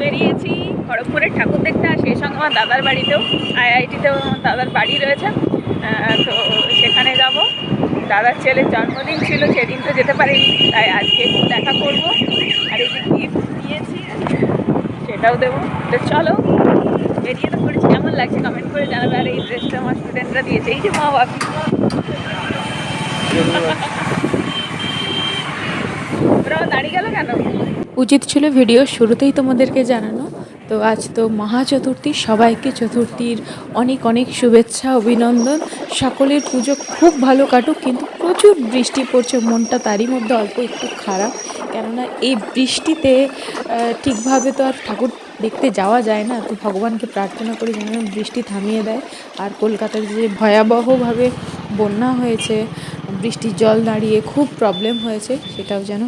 বেরিয়েছি খড়গপুরের ঠাকুর দেখতে আর সেই সঙ্গে আমার দাদার বাড়িতেও আইআইটিতেও আমার দাদার বাড়ি রয়েছে। তো সেখানে যাব। দাদার ছেলের জন্মদিন ছিল সেদিন তো যেতে পারিনি তাই আজকে একটু দেখা করব। আর এই যে গিফট দিয়েছি সেটাও দেবো। তো চলো বেরিয়ে তো পড়েছি। কেমন লাগছে? কমেন্ট করে জানাবে। আর এই ড্রেসটা আমার স্টুডেন্টরা দিয়েছে। এই যে মা বাপি। ওরা দাঁড়িয়ে গেল কেন? উচিত ছিল ভিডিও শুরুতেই তোমাদেরকে জানানো। তো আজ তো মহা চতুর্থী সবাইকে চতুর্থীর অনেক অনেক শুভেচ্ছা, অভিনন্দন। সকলের পুজো খুব ভালো কাটুক, কিন্তু প্রচুর বৃষ্টি পড়ছে, মনটা তারই মধ্যে অল্প একটু খারাপ। কেননা এই বৃষ্টিতে ঠিকভাবে তো আর ঠাকুর দেখতে যাওয়া যায় না। তো ভগবানকে প্রার্থনা করি যেন বৃষ্টি থামিয়ে দেয়। আর কলকাতার যে ভয়াবহভাবে বন্যা হয়েছে, বৃষ্টির জল দাঁড়িয়ে খুব প্রবলেম হয়েছে, সেটাও যেন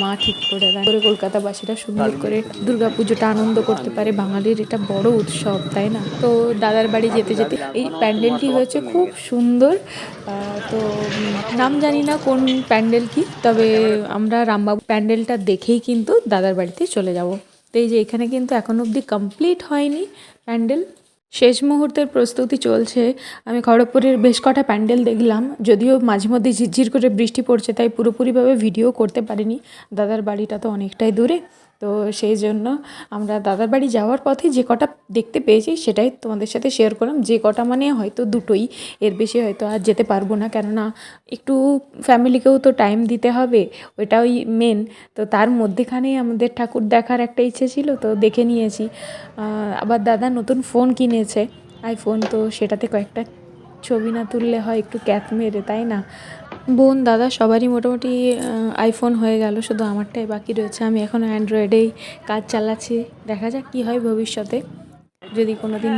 মা ঠিক করে দেয় করে কলকাতাবাসীরা সুন্দর করে দুর্গা পুজোটা আনন্দ করতে পারে। বাঙালির এটা বড় উৎসব, তাই না? তো দাদার বাড়ি যেতে যেতে এই প্যান্ডেলটি হয়েছে খুব সুন্দর। তো নাম জানি না কোন প্যান্ডেল কি, তবে আমরা রামবাবু প্যান্ডেলটা দেখেই কিন্তু দাদার বাড়িতে চলে যাব। তো এই যে এখানে কিন্তু এখন অবধি কমপ্লিট হয়নি প্যান্ডেল। শেষ মুহূর্তের প্রস্তুতি চলছে। আমি খড়গপুরের বেশ কটা প্যান্ডেল দেখলাম, যদিও মাঝে মধ্যে ঝিরঝির করে বৃষ্টি পড়ছে, তাই পুরোপুরিভাবে ভিডিও করতে পারিনি। দাদার বাড়িটা তো অনেকটাই দূরে, তো সেই জন্য আমরা দাদার বাড়ি যাওয়ার পথে যে কটা দেখতে পেয়েছি, সেটাই তোমাদের সাথে শেয়ার করলাম। যে কটা মানে হয়তো দুটোই, এর বেশি হয়তো আর যেতে পারব না, কেননা একটু ফ্যামিলিকেও তো টাইম দিতে হবে, ওইটাই মেন তো তার মধ্যেখানেই আমাদের ঠাকুর দেখার একটা ইচ্ছে ছিল, তো দেখে নিয়েছি। আবার দাদা নতুন ফোন কিনেছে। আইফোন তো সেটাতে কয়েকটা ছবি না তুললে হয় একটু ক্যাথ মেরে, তাই না? বোন, দাদা সবারই মোটামুটি আইফোন হয়ে গেল, শুধু আমারটাই বাকি রয়েছে। আমি এখন অ্যান্ড্রয়েডেই কাজ চালাচ্ছি। দেখা যাক কী হয় ভবিষ্যতে। যদি কোনো দিন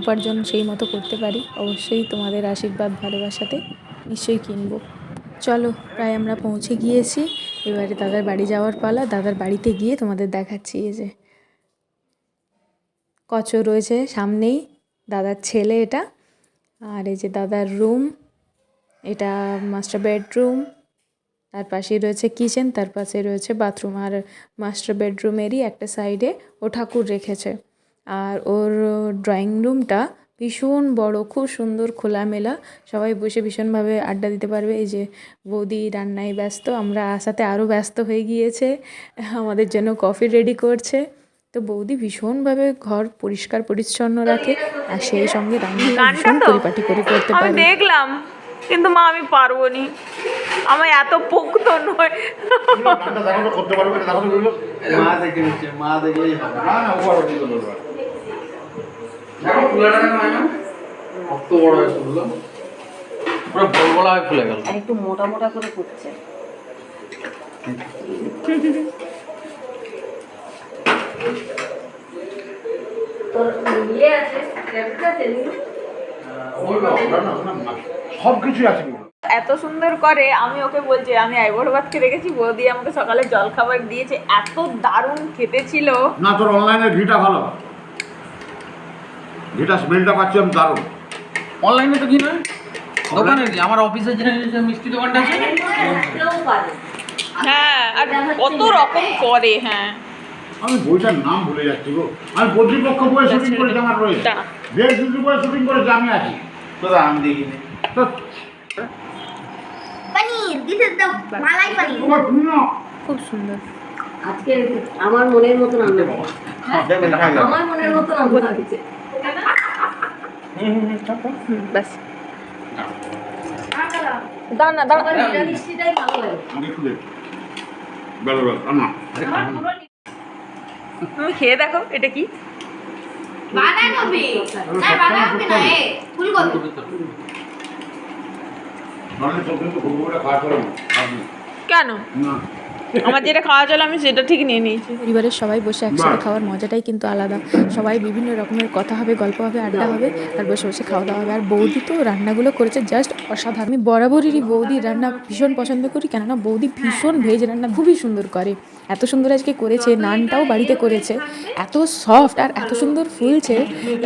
উপার্জন সেই মতো করতে পারি, অবশ্যই তোমাদের আশীর্বাদ, ভালোবাসাতে নিশ্চয়ই কিনবো। চলো, প্রায় আমরা পৌঁছে গিয়েছি। এবারে দাদার বাড়ি যাওয়ার পালা। দাদার বাড়িতে গিয়ে তোমাদের দেখাচ্ছি এই যে কচ রয়েছে সামনেই। দাদার ছেলে এটা। আর এই যে দাদার রুম এটা মাস্টার বেডরুম তার পাশেই রয়েছে কিচেন তার পাশে রয়েছে বাথরুম আর মাস্টার বেডরুমেরই একটা সাইডে ও ঠাকুর রেখেছে। আর ওর ড্রয়িং রুমটা ভীষণ বড়, খুব সুন্দর, খোলামেলা। সবাই বসে ভীষণভাবে আড্ডা দিতে পারবে। এই যে বৌদি রান্নায় ব্যস্ত, আমরা আসাতে আরও ব্যস্ত হয়ে গিয়েছে। আমাদের জন্য কফি রেডি করছে। তো বৌদি ভীষণভাবে ঘর পরিষ্কার পরিচ্ছন্ন রাখে আর সেই সঙ্গে রান্না ভীষণ পরিপাটি করে করতে পারে দেখলাম কিন্তু মা আমি পারব নি আমার এত পোক্ত নয়। একটু মোটা মোটা করে ফুটছে তোর ইয়ে আছে ক্যাপটা আছে নীলু? সব কিছুই আছে এত সুন্দর করে আমি ওকে বলছি আমি আইবর ভাতকে রেখেছি বৌদি আমাকে সকালে জল খাবার দিয়েছে এত দারুণ খেতে ছিল না তোর অনলাইনে ঘিটা ভালো। ঘিটা স্মেলটা পাচ্ছি আমি দারুণ। অনলাইনে তো কি নয়? দোকানে কি? আমার অফিসের যে যে মিষ্টি দোকানটা আছে? হ্যাঁ আর কত রকম করে হ্যাঁ। আমি বইটার নাম ভুলে যাচ্ছি গো। আমি কর্তৃপক্ষ বইয়ে শুটিং করেছি আমার রয়েছে। দেড়। দুটি বইয়ে শুটিং করেছি আমি আছি। তোরা আমি দেখিনি। Paneer this is the malai paneer. তোমার তুমি না খুব সুন্দর। আজকে আমার মনের মতন রান্না গেল আমার মনের মতন রান্না হয়েছে। নিরামিষটাই ভালো লাগে আমি একটু দেখ বেলো বেলো না তুমি খেয়ে দেখো এটা কি? বাঁধাকপি। না বাঁধাকপি না এ ফুলকপি। কেন? না। আমার যেটা খাওয়া চলে আমি সেটা ঠিক নিয়ে নিয়েছি। পরিবারের সবাই বসে একসাথে খাওয়ার মজাটাই কিন্তু আলাদা। সবাই বিভিন্ন রকমের কথা হবে গল্প হবে আড্ডা হবে আর বসে বসে খাওয়া দাওয়া হবে। আর বৌদি তো রান্নাগুলো করেছে জাস্ট অসাধারণ। আমি বরাবরই বৌদির রান্না ভীষণ পছন্দ করি কেননা বৌদি ভীষণ ভেজ রান্না খুবই সুন্দর করে। এত সুন্দর আজকে করেছে নানটাও বাড়িতে করেছে। এত সফট আর এত সুন্দর ফুলছে।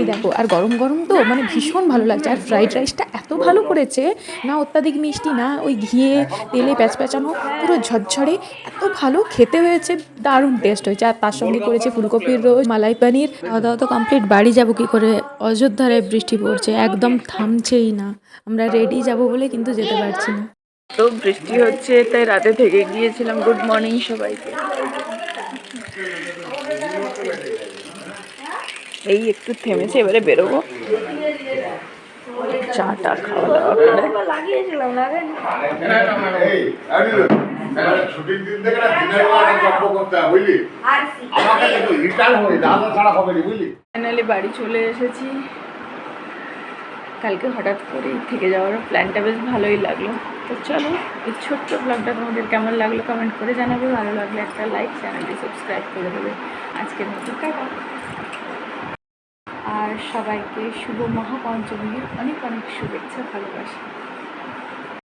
এই দেখো আর গরম গরম তো মানে ভীষণ ভালো লাগছে। আর ফ্রাইড রাইসটা এত ভালো করেছে না অত্যাধিক মিষ্টি না ওই ঘিয়ে তেলে প্যাচ প্যাচানো পুরো ঝরঝরে এত ভালো খেতে হয়েছে দারুণ টেস্ট হয়েছে। আর তার সঙ্গে করেছে ফুলকপির রোজ মালাই পানির। খাওয়া দাওয়া তো কমপ্লিট বাড়ি যাব কি করে? অযোধ্যায় বৃষ্টি পড়ছে একদম থামছেই না। আমরা রেডি যাব বলে কিন্তু যেতে পারছি না। তো বৃষ্টি হচ্ছে তাই রাতে থেকে গিয়েছিলাম। গুড মর্নিং সবাইকে। এই একটু থেমেছে এবারে বেরোবো। চাটা খাওয়া দাওয়া করে। লাগিয়েছিলাম লাগে এই, আরে, ছুটির দিন থেকে না দিনের বেলা গল্প করতে হয়, বুঝলি? আমাকে একটু রিটার্ন হয়ে দাদা ছাড়া হবে না বুঝলি? ফাইনালি বাড়ি চলে এসেছি। কালকে হঠাৎ করেই থেকে যাওয়ার প্ল্যানটা বেশ ভালোই লাগল। তো চলো এই ছোট্ট ব্লগটা তোমাদের কেমন লাগল কমেন্ট করে জানাবে। ভালো লাগলে একটা লাইক চ্যানেলটি সাবস্ক্রাইব করে দেবে। আজকের মতো আর সবাইকে শুভ মহাপঞ্চমীর অনেক অনেক শুভেচ্ছা ভালোবাসা।